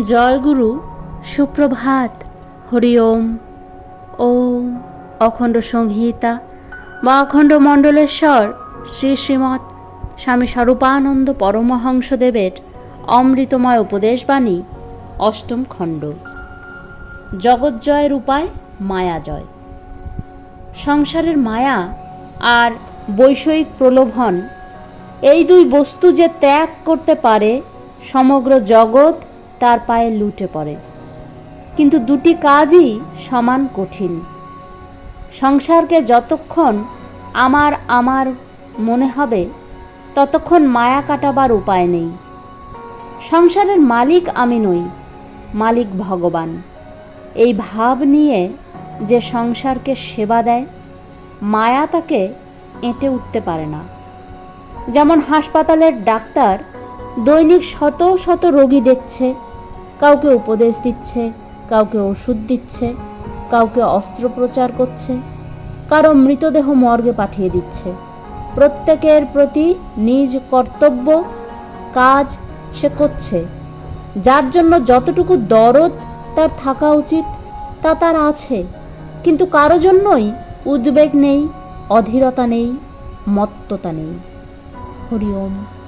জয়গুরু, সুপ্রভাত হরি ওম ওম অখণ্ড সংহিতা বা অখণ্ড মণ্ডলেশ্বর, শ্রী শ্রীমৎ স্বামী স্বরূপানন্দ পরমহংসদেবের অমৃতময় উপদেশবাণী, অষ্টম খণ্ড। জগৎজয়ের উপায় মায়াজয় সংসারের মায়া আর বৈষয়িক প্রলোভন, এই দুই বস্তু যে ত্যাগ করতে পারে সমগ্র জগৎ তার পায়ে লুটে পড়ে। কিন্তু দুটি কাজই সমান কঠিন। সংসারকে যতক্ষণ আমার আমার মনে হবে, ততক্ষণ মায়া কাটাবার উপায় নেই। সংসারের মালিক আমি নই, মালিক ভগবান। এই ভাব নিয়ে যে সংসারকে সেবা দেয়, মায়া তাকে এঁটে উঠতে পারে না। যেমন হাসপাতালের ডাক্তার দৈনিক শত শত রোগী দেখছে কাউকে উপদেশ দিচ্ছে, কাউকে ওষুধ দিচ্ছে, কাউকে অস্ত্রোপচার করছে, কারও মৃতদেহ মর্গে পাঠিয়ে দিচ্ছে। প্রত্যেকের প্রতি নিজ কর্তব্য, কাজ সে করছে। যার জন্য যতটুকু দরদ তার থাকা উচিত, তা তার আছে। কিন্তু কারও জন্যই উদ্বেগ নেই, অধীরতা নেই, মত্ততা নেই। হরি ওম।